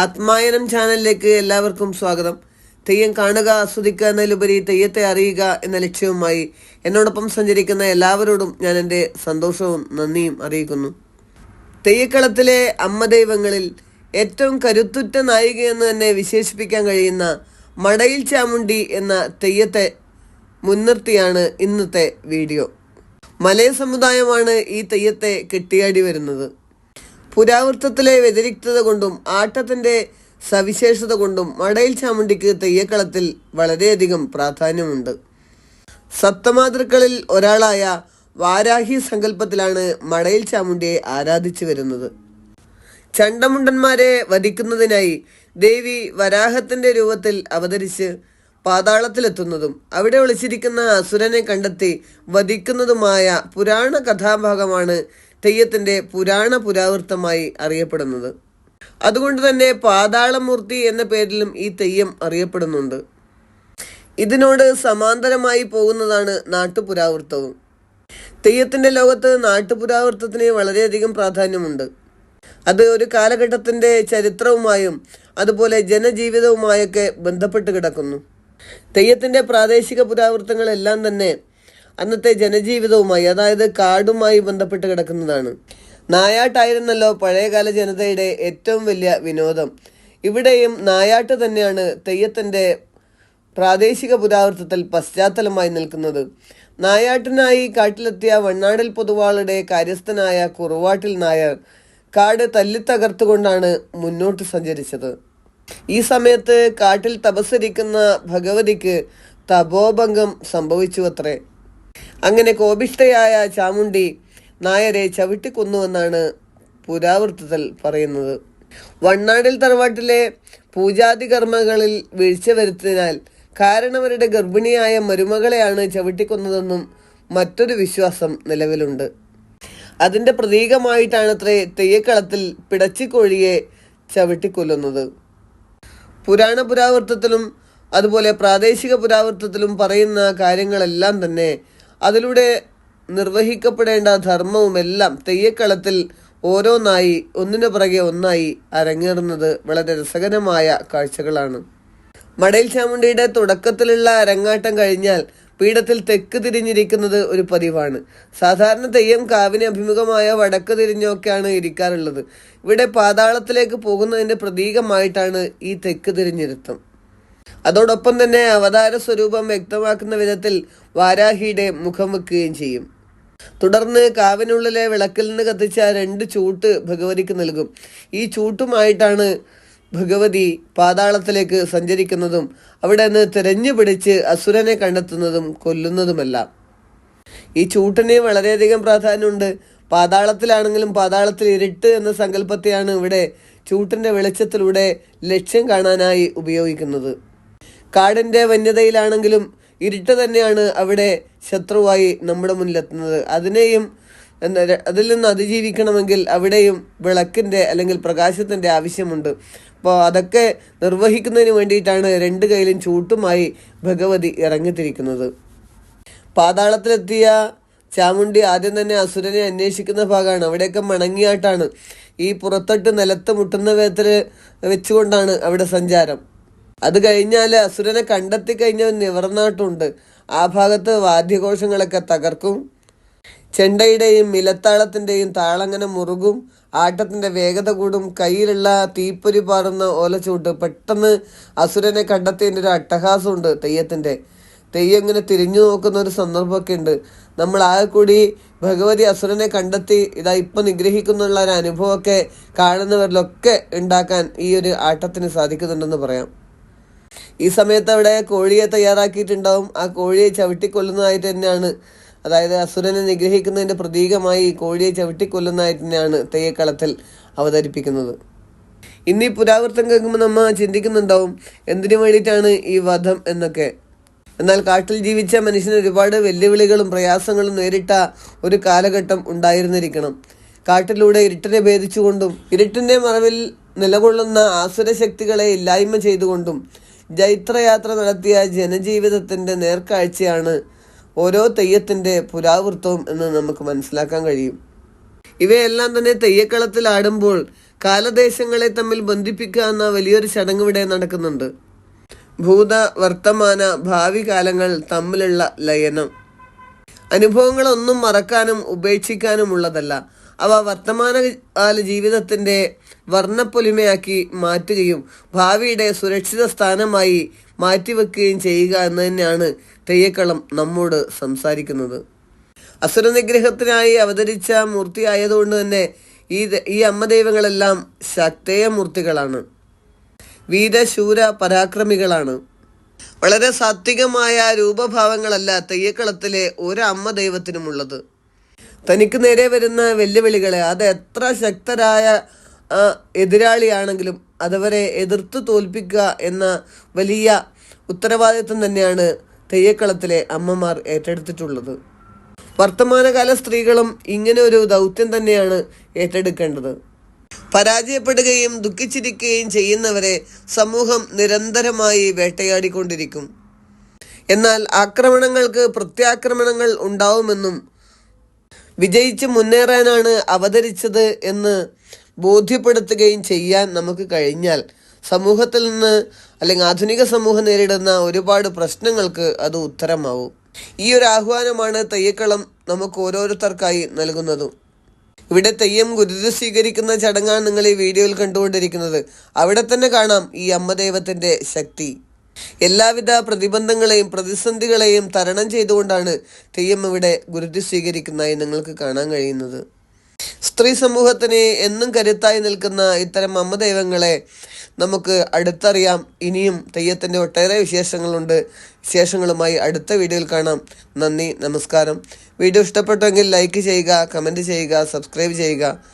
ആത്മായനം ചാനലിലേക്ക് എല്ലാവർക്കും സ്വാഗതം. തെയ്യം കാണുക ആസ്വദിക്കുക എന്നതിലുപരി തെയ്യത്തെ അറിയുക എന്ന ലക്ഷ്യവുമായി എന്നോടൊപ്പം സഞ്ചരിക്കുന്ന എല്ലാവരോടും ഞാൻ എന്റെ സന്തോഷവും നന്ദിയും അറിയിക്കുന്നു. തെയ്യക്കളത്തിലെ അമ്മ ദൈവങ്ങളിൽ ഏറ്റവും കരുത്തുറ്റ നായിക എന്ന് തന്നെ വിശേഷിപ്പിക്കാൻ കഴിയുന്ന മടയിൽ ചാമുണ്ടി എന്ന തെയ്യത്തെ മുൻനിർത്തിയാണ് ഇന്നത്തെ വീഡിയോ. മലയ സമുദായമാണ് ഈ തെയ്യത്തെ കെട്ടിയാടി വരുന്നത്. പുരാവൃത്തത്തിലെ വ്യതിരിക്തത കൊണ്ടും ആട്ടത്തിന്റെ സവിശേഷത കൊണ്ടും മടയിൽ ചാമുണ്ടിക്ക് തെയ്യക്കളത്തിൽ വളരെയധികം പ്രാധാന്യമുണ്ട്. സപ്തമാതൃക്കളിൽ ഒരാളായ വാരാഹി സങ്കല്പത്തിലാണ് മടയിൽ ചാമുണ്ടിയെ ആരാധിച്ചു വരുന്നത്. ചണ്ടമുണ്ടന്മാരെ വധിക്കുന്നതിനായി ദേവി വരാഹത്തിന്റെ രൂപത്തിൽ അവതരിച്ച് പാതാളത്തിലെത്തുന്നതും അവിടെ ഒളിച്ചിരിക്കുന്ന അസുരനെ കണ്ടെത്തി വധിക്കുന്നതുമായ പുരാണ കഥാഭാഗമാണ് തെയ്യത്തിന്റെ പുരാണ പുരാവൃത്തമായി അറിയപ്പെടുന്നത്. അതുകൊണ്ട് തന്നെ പാതാളമൂർത്തി എന്ന പേരിലും ഈ തെയ്യം അറിയപ്പെടുന്നുണ്ട്. ഇതിനോട് സമാന്തരമായി പോകുന്നതാണ് നാട്ടുപുരാവൃത്തവും. തെയ്യത്തിന്റെ ലോകത്ത് നാട്ടുപുരാവൃത്തത്തിന് വളരെയധികം പ്രാധാന്യമുണ്ട്. അത് ഒരു കാലഘട്ടത്തിന്റെ ചരിത്രവുമായും അതുപോലെ ജനജീവിതവുമായൊക്കെ ബന്ധപ്പെട്ട് കിടക്കുന്നു. തെയ്യത്തിന്റെ പ്രാദേശിക പുരാവൃത്തങ്ങളെല്ലാം തന്നെ അന്നത്തെ ജനജീവിതവുമായി അതായത് കാടുമായി ബന്ധപ്പെട്ട് കിടക്കുന്നതാണ്. നായാട്ടായിരുന്നല്ലോ പഴയകാല ജനതയുടെ ഏറ്റവും വലിയ വിനോദം. ഇവിടെയും നായാട്ട് തന്നെയാണ് തെയ്യത്തിന്റെ പ്രാദേശിക പുരാവൃത്തത്തിൽ പശ്ചാത്തലമായി നിൽക്കുന്നത്. നായാട്ടിനായി കാട്ടിലെത്തിയ വണ്ണാടൽ പൊതുവാളുടെ കാര്യസ്ഥനായ കുറുവാട്ടിൽ നായർ കാട് തല്ലിത്തകർത്തുകൊണ്ടാണ് മുന്നോട്ട് സഞ്ചരിച്ചത്. ഈ സമയത്ത് കാട്ടിൽ തപസ്സരിക്കുന്ന ഭഗവതിക്ക് തപോഭംഗം സംഭവിച്ചു അത്രേ അങ്ങനെ കോപിഷ്ഠയായ ചാമുണ്ടി നായരെ ചവിട്ടിക്കൊന്നുവെന്നാണ് പുരാവൃത്തത്തിൽ പറയുന്നത്. വണ്ണാടിൽ തറവാട്ടിലെ പൂജാതി കർമ്മങ്ങളിൽ വീഴ്ച വരുത്തിനാൽ കാരണവരുടെ ഗർഭിണിയായ മരുമകളെയാണ് ചവിട്ടിക്കൊന്നതെന്നും മറ്റൊരു വിശ്വാസം നിലവിലുണ്ട്. അതിന്റെ പ്രതീകമായിട്ടാണത്രേ തെയ്യക്കളത്തിൽ പിടച്ചിക്കോഴിയെ ചവിട്ടിക്കൊല്ലുന്നത് പുരാണ പുരാവൃത്തത്തിലും അതുപോലെ പ്രാദേശിക പുരാവൃത്തത്തിലും പറയുന്ന കാര്യങ്ങളെല്ലാം തന്നെ അതിലൂടെ നിർവഹിക്കപ്പെടേണ്ട ധർമ്മവുമെല്ലാം തെയ്യക്കളത്തിൽ ഓരോന്നായി ഒന്നിനു പുറകെ ഒന്നായി അരങ്ങേറുന്നത് വളരെ രസകരമായ കാഴ്ചകളാണ്. മടയിൽ ചാമുണ്ടിയുടെ തുടക്കത്തിലുള്ള അരങ്ങാട്ടം കഴിഞ്ഞാൽ പീഠത്തിൽ തെക്ക് തിരിഞ്ഞിരിക്കുന്നത് ഒരു പതിവാണ്. സാധാരണ തെയ്യം കാവിന് അഭിമുഖമായ വടക്ക് തിരിഞ്ഞൊക്കെയാണ് ഇരിക്കാറുള്ളത്. ഇവിടെ പാതാളത്തിലേക്ക് പോകുന്നതിന്റെ പ്രതീകമായിട്ടാണ് ഈ തെക്ക് തിരിഞ്ഞിരുത്തം. അതോടൊപ്പം തന്നെ അവതാര സ്വരൂപം വ്യക്തമാക്കുന്ന വിധത്തിൽ വാരാഹിയുടെ മുഖം വെക്കുകയും ചെയ്യും. തുടർന്ന് കാവിനുള്ളിലെ വിളക്കിൽ നിന്ന് കത്തിച്ച രണ്ട് ചൂട്ട് ഭഗവതിക്ക് നൽകും. ഈ ചൂട്ടുമായിട്ടാണ് ഭഗവതി പാതാളത്തിലേക്ക് സഞ്ചരിക്കുന്നതും അവിടെ നിന്ന് തിരഞ്ഞു പിടിച്ച് അസുരനെ കണ്ടെത്തുന്നതും കൊല്ലുന്നതുമെല്ലാം. ഈ ചൂട്ടിന് വളരെയധികം പ്രാധാന്യമുണ്ട്. പാതാളത്തിലാണെങ്കിലും പാതാളത്തിൽ ഇരുട്ട് എന്ന സങ്കല്പത്തെയാണ് ഇവിടെ ചൂട്ടിന്റെ വെളിച്ചത്തിലൂടെ ലക്ഷ്യം കാണാനായി ഉപയോഗിക്കുന്നത്. കാടിന്റെ വന്യതയിലാണെങ്കിലും ഇരുട്ട് തന്നെയാണ് അവിടെ ശത്രുവായി നമ്മുടെ മുന്നിലെത്തുന്നത്. അതിനെയും അതിൽ നിന്ന് അതിജീവിക്കണമെങ്കിൽ അവിടെയും വിളക്കിന്റെ അല്ലെങ്കിൽ പ്രകാശത്തിന്റെ ആവശ്യമുണ്ട്. അപ്പോൾ അതൊക്കെ നിർവഹിക്കുന്നതിന് വേണ്ടിയിട്ടാണ് രണ്ട് കൈയിലും ചൂട്ടുമായി ഭഗവതി ഇറങ്ങിത്തിരിക്കുന്നത്. പാതാളത്തിലെത്തിയ ചാമുണ്ടി ആദ്യം തന്നെ അസുരനെ അന്വേഷിക്കുന്ന ഭാഗമാണ്. അവിടെയൊക്കെ മണങ്ങിയാട്ടാണ്. ഈ പുറത്തോട്ട് നിലത്ത് മുട്ടുന്ന വിധത്തിൽ വെച്ചുകൊണ്ടാണ് അവിടെ സഞ്ചാരം. അത് കഴിഞ്ഞാൽ അസുരനെ കണ്ടെത്തി കഴിഞ്ഞാൽ നിവർന്നാട്ടുണ്ട് ആ ഭാഗത്ത് വാദ്യഘോഷങ്ങളൊക്കെ തകർക്കും. ചെണ്ടയുടെയും മിലത്താളത്തിന്റെയും താളങ്ങനെ മുറുകും. ആട്ടത്തിന്റെ വേഗത കൂടും. കയ്യിലുള്ള തീപ്പൊരി പാറുന്ന ഓലച്ചൂട്ട് പെട്ടെന്ന് അസുരനെ കണ്ടെത്തിയതിന്റെ ഒരു അട്ടഹാസമുണ്ട് തെയ്യത്തിന്റെ. തെയ്യം ഇങ്ങനെ തിരിഞ്ഞു നോക്കുന്ന ഒരു സന്ദർഭമൊക്കെ ഉണ്ട്. നമ്മൾ ആ കൂടി ഭഗവതി അസുരനെ കണ്ടെത്തി ഇതാ ഇപ്പം നിഗ്രഹിക്കുന്നുള്ള ഒരു അനുഭവമൊക്കെ കാണുന്നവരിലൊക്കെ ഉണ്ടാക്കാൻ ഈ ഒരു ആട്ടത്തിന് സാധിക്കുന്നുണ്ടെന്ന് പറയാം. ഈ സമയത്ത് അവിടെ കോഴിയെ തയ്യാറാക്കിയിട്ടുണ്ടാവും. ആ കോഴിയെ ചവിട്ടിക്കൊല്ലുന്നതായിട്ട് തന്നെയാണ്. അതായത് അസുരനെ നിഗ്രഹിക്കുന്നതിന്റെ പ്രതീകമായി കോഴിയെ ചവിട്ടിക്കൊല്ലുന്നതായിട്ട് തന്നെയാണ് തെയ്യക്കളത്തിൽ അവതരിപ്പിക്കുന്നത്. ഇന്ന് പുരാവൃത്തം കേൾക്കുമ്പോൾ നമ്മൾ ചിന്തിക്കുന്നുണ്ടാവും എന്തിനു വേണ്ടിയിട്ടാണ് ഈ വധം എന്നൊക്കെ. എന്നാൽ കാട്ടിൽ ജീവിച്ച മനുഷ്യന് ഒരുപാട് വെല്ലുവിളികളും പ്രയാസങ്ങളും നേരിട്ട ഒരു കാലഘട്ടം ഉണ്ടായിരുന്നിരിക്കണം. കാട്ടിലൂടെ ഇരുട്ടിനെ ഭേദിച്ചുകൊണ്ടും ഇരുട്ടിന്റെ മറവിൽ നിലകൊള്ളുന്ന ആസുര ശക്തികളെ ഇല്ലായ്മ ചെയ്തുകൊണ്ടും ജൈത്രയാത്ര നടത്തിയ ജനജീവിതത്തിന്റെ നേർക്കാഴ്ചയാണ് ഓരോ തെയ്യത്തിന്റെ പുരാവൃത്തവും എന്ന് നമുക്ക് മനസ്സിലാക്കാൻ കഴിയും. ഇവയെല്ലാം തന്നെ തെയ്യക്കളത്തിൽ ആടുമ്പോൾ കാലദേശങ്ങളെ തമ്മിൽ ബന്ധിപ്പിക്കുക എന്ന വലിയൊരു ചടങ്ങ് ഇവിടെ നടക്കുന്നുണ്ട്. ഭൂത വർത്തമാന ഭാവി കാലങ്ങൾ തമ്മിലുള്ള ലയനം. അനുഭവങ്ങളൊന്നും മറക്കാനും ഉപേക്ഷിക്കാനുമുള്ളതല്ല. അവ വർത്തമാനകാല ജീവിതത്തിന്റെ വർണപ്പൊലിമയാക്കി മാറ്റുകയും ഭാവിയുടെ സുരക്ഷിത സ്ഥാനമായി മാറ്റിവെക്കുകയും ചെയ്യുക എന്ന് തന്നെയാണ് തെയ്യക്കളം നമ്മോട് സംസാരിക്കുന്നത്. അസുരനിഗ്രഹത്തിനായി അവതരിച്ച മൂർത്തി ആയതുകൊണ്ട് തന്നെ ഈ ഈ അമ്മ ദൈവങ്ങളെല്ലാം ശക്തേയ മൂർത്തികളാണ്. വീരശൂര പരാക്രമികളാണ്. വളരെ സാത്വികമായ രൂപഭാവങ്ങളല്ല തെയ്യക്കളത്തിലെ ഒരു അമ്മ ദൈവത്തിനുമുള്ളത് തനിക്ക് നേരെ വരുന്ന വെല്ലുവിളികളെ അത് എത്ര ശക്തരായ എതിരാളിയാണെങ്കിലും അതവരെ എതിർത്ത് തോൽപ്പിക്കുക എന്ന വലിയ ഉത്തരവാദിത്വം തന്നെയാണ് തെയ്യക്കളത്തിലെ അമ്മമാർ ഏറ്റെടുത്തിട്ടുള്ളത്. വർത്തമാനകാല സ്ത്രീകളും ഇങ്ങനെ ഒരു ദൗത്യം തന്നെയാണ് ഏറ്റെടുക്കേണ്ടത്. പരാജയപ്പെടുകയും ദുഃഖിച്ചിരിക്കുകയും ചെയ്യുന്നവരെ സമൂഹം നിരന്തരമായി വേട്ടയാടിക്കൊണ്ടിരിക്കും. എന്നാൽ ആക്രമണങ്ങൾക്ക് പ്രത്യാക്രമണങ്ങൾ ഉണ്ടാവുമെന്നും വിജയിച്ച് മുന്നേറാനാണ് അവതരിച്ചത് എന്ന് ബോധ്യപ്പെടുത്തുകയും ചെയ്യാൻ നമുക്ക് കഴിഞ്ഞാൽ സമൂഹത്തിൽ നിന്ന് അല്ലെങ്കിൽ ആധുനിക സമൂഹം നേരിടുന്ന ഒരുപാട് പ്രശ്നങ്ങൾക്ക് അത് ഉത്തരമാവും. ഈ ഒരു ആഹ്വാനമാണ് തെയ്യക്കളം നമുക്ക് ഓരോരുത്തർക്കായി നൽകുന്നതും. ഇവിടെ തെയ്യം ഗുരുതി സ്വീകരിക്കുന്ന ചടങ്ങാണ് നിങ്ങൾ ഈ വീഡിയോയിൽ കണ്ടുകൊണ്ടിരിക്കുന്നത്. അവിടെ തന്നെ കാണാം ഈ അമ്മദൈവത്തിന്റെ ശക്തി. എല്ലാവിധ പ്രതിബന്ധങ്ങളെയും പ്രതിസന്ധികളെയും തരണം ചെയ്തുകൊണ്ടാണ് തെയ്യം ഇവിടെ ഗുരുതി സ്വീകരിക്കുന്നതായി നിങ്ങൾക്ക് കാണാൻ കഴിയുന്നത്. സ്ത്രീ സമൂഹത്തിന് എന്നും കരുത്തായി നിൽക്കുന്ന ഇത്തരം അമ്മദൈവങ്ങളെ നമുക്ക് അടുത്തറിയാം. ഇനിയും തെയ്യത്തിന്റെ ഒട്ടേറെ വിശേഷങ്ങളുണ്ട്. വിശേഷങ്ങളുമായി അടുത്ത വീഡിയോയിൽ കാണാം. നന്ദി നമസ്കാരം. വീഡിയോ ഇഷ്ടപ്പെട്ടെങ്കിൽ ലൈക്ക് ചെയ്യുക കമന്റ് ചെയ്യുക സബ്സ്ക്രൈബ് ചെയ്യുക.